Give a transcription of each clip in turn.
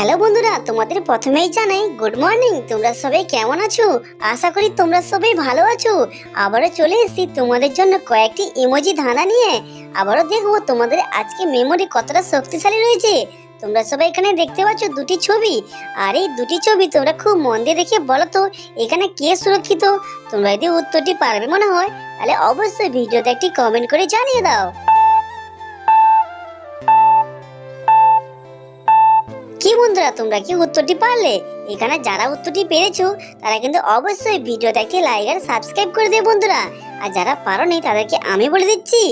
Hello বন্ধুরা, তোমাদের প্রথমেই জানাই গুড মর্নিং তোমরা সবাই কেমন আছো? আশা করি তোমরা সবাই ভালো আছো। আবারও চলে এসেছি তোমাদের জন্য কয়েকটি ইমোজি ধাঁধা নিয়ে। আবারও দেখব তোমাদের আজকে মেমোরি কতটা শক্তিশালী রয়েছে। তোমরা সবাই এখানে দেখতে পাচ্ছ দুটি ছবি। আর এই দুটি ছবি তোমরা খুব মন দিয়ে দেখে বলো তো, এখানে কে সুরক্ষিত? তোমরা যদি উত্তরটি পারবে মনে হয়, তাহলে অবশ্যই ভিডিওতে একটি কমেন্ট করে জানিয়ে দাও। বন্ধুরা, তোমরা কি উত্তরটি পারলে? এখানে যারা উত্তরটি পেরেছ, তারা কিন্তু অবশ্যই ভিডিও একটি লাইক আর সাবস্ক্রাইব করে দেবে বন্ধুরা। আর যারা পারো নি তাদেরকে আমি বলে দিচ্ছি,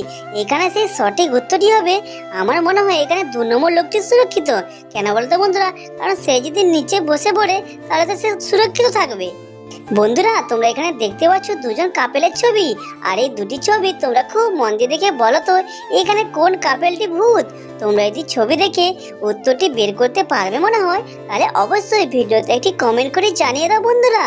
এখানে সেই সঠিক উত্তরটি হবে, আমার মনে হয় এখানে দু নম্বর লোকটি সুরক্ষিত। কেন বলতো বন্ধুরা? কারণ সে যদি নিচে বসে পড়ে, তাহলে তো সে সুরক্ষিত থাকবে। বন্ধুরা, তোমরা এখানে দেখতে পাচ্ছ দুজন কাপেলের ছবি। আর এই দুটি ছবি তোমরা খুব মন দিয়ে দেখে বলো তো, এখানে কোন কাপেলটি ভূত? তোমরা যদি ছবি দেখে উত্তরটি বের করতে পারবে মনে হয়, তাহলে অবশ্যই ভিডিওতে একটি কমেন্ট করে জানিয়ে দাও বন্ধুরা।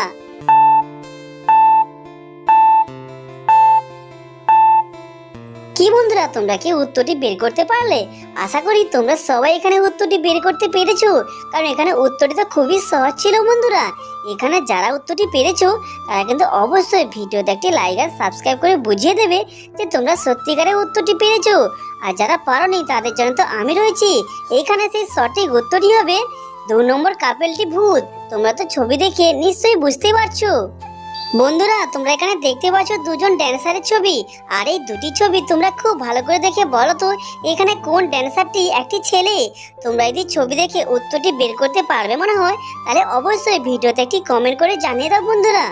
কি বন্ধুরা, তোমরা কি উত্তরটি বের করতে পারলে? আশা করি তোমরা সবাই এখানে উত্তরটি বের করতে পেরেছ, কারণ এখানে উত্তরটি তো খুবই সহজ ছিল বন্ধুরা। এখানে যারা উত্তরটি পেরেছ, তারা কিন্তু অবশ্যই ভিডিওতে একটি লাইক আর সাবস্ক্রাইব করে বুঝিয়ে দেবে যে তোমরা সত্যিকারের উত্তরটি পেরেছ। আর যারা পারোনি, তাদের জন্য তো আমি রয়েছি। এইখানে সেই সঠিক উত্তরই হবে, দু নম্বর কাপেলটি ভূত। তোমরা তো ছবি দেখে নিশ্চয়ই বুঝতে পারছ। বন্ধুরা, তোমরা এখানে দেখতে পাচ্ছ দুজন ড্যান্সারের ছবি। আর এই দুটি ছবি তোমরা খুব ভালো করে দেখে বলো তো, এখানে কোন ড্যান্সারটি একটি ছেলে? তোমরা যদি ছবি দেখে উত্তরটি বের করতে পারবে মনে হয়, তাহলে অবশ্যই ভিডিওতে একটি কমেন্ট করে জানিয়ে দাও বন্ধুরা।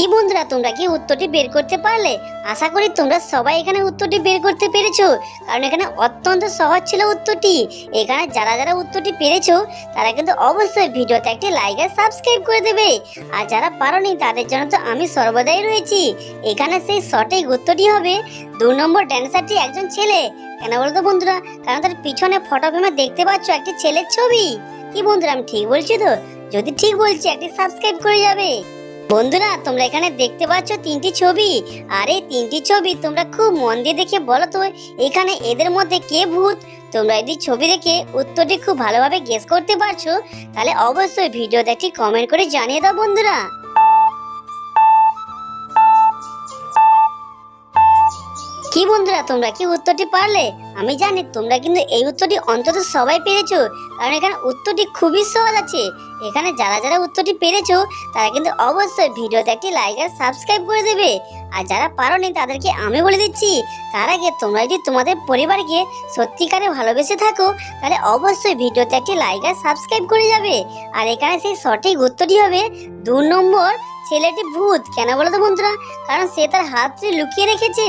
কি বন্ধুরা, তোমরা কি উত্তরটি বের করতে পারলে? আশা করি তোমরা সবাই এখানে উত্তরটি বের করতে পেরেছ। কারণ এখানে অত্যন্ত সহজ ছিল উত্তরটি। এখানে যারা যারা উত্তরটি পেরেছ, তারা কিন্তু অবশ্যই ভিডিওতে একটি লাইক আর সাবস্ক্রাইব করে দেবে। আর যারা পারোনি, তাদের জন্য তো আমি সর্বদাই রয়েছি। এখানে সেই সঠিক উত্তরটি হবে, দু নম্বর ড্যান্সারটি একজন ছেলে। কেন বলতো বন্ধুরা? কারণ তার পিছনে ফটো ফ্রেমে দেখতে পাচ্ছ একটি ছেলের ছবি। কি বন্ধুরা, আমি ঠিক বলছি তো? যদি ঠিক বলছি, একটি সাবস্ক্রাইব করে যাবে। বন্ধুরা, তোমরা এখানে দেখতে পাচ্ছ তিনটি ছবি। আর এই তিনটি ছবি তোমরা খুব মন দিয়ে দেখে বলো তো, এখানে এদের মধ্যে কে ভূত? তোমরা যদি ছবি দেখে উত্তরটি খুব ভালোভাবে গেস করতে পারছ, তাহলে অবশ্যই ভিডিওতে একটি কমেন্ট করে জানিয়ে দাও বন্ধুরা। কি বন্ধুরা, তোমরা কি উত্তরটি পারলে? আমি জানি তোমরা কিন্তু এই উত্তরটি অন্তত সবাই পেরেছ। কারণ এখানে উত্তরটি খুবই সহজ আছে। এখানে যারা যারা উত্তরটি পেরেছ, তারা কিন্তু অবশ্যই ভিডিওতে একটি লাইক আর সাবস্ক্রাইব করে দেবে। আর যারা পারোনি, তাদেরকে আমি বলে দিচ্ছি, তার আগে তোমরা যদি তোমাদের পরিবারকে সত্যিকারে ভালোবেসে থাকো, তাহলে অবশ্যই ভিডিওতে একটি লাইক আর সাবস্ক্রাইব করে যাবে। আর এখানে সেই সঠিক উত্তরটি হবে, দু নম্বর ছেলেটি ভূত। কেন বলো তো বন্ধুরা? কারণ সে তার হাতটি লুকিয়ে রেখেছে।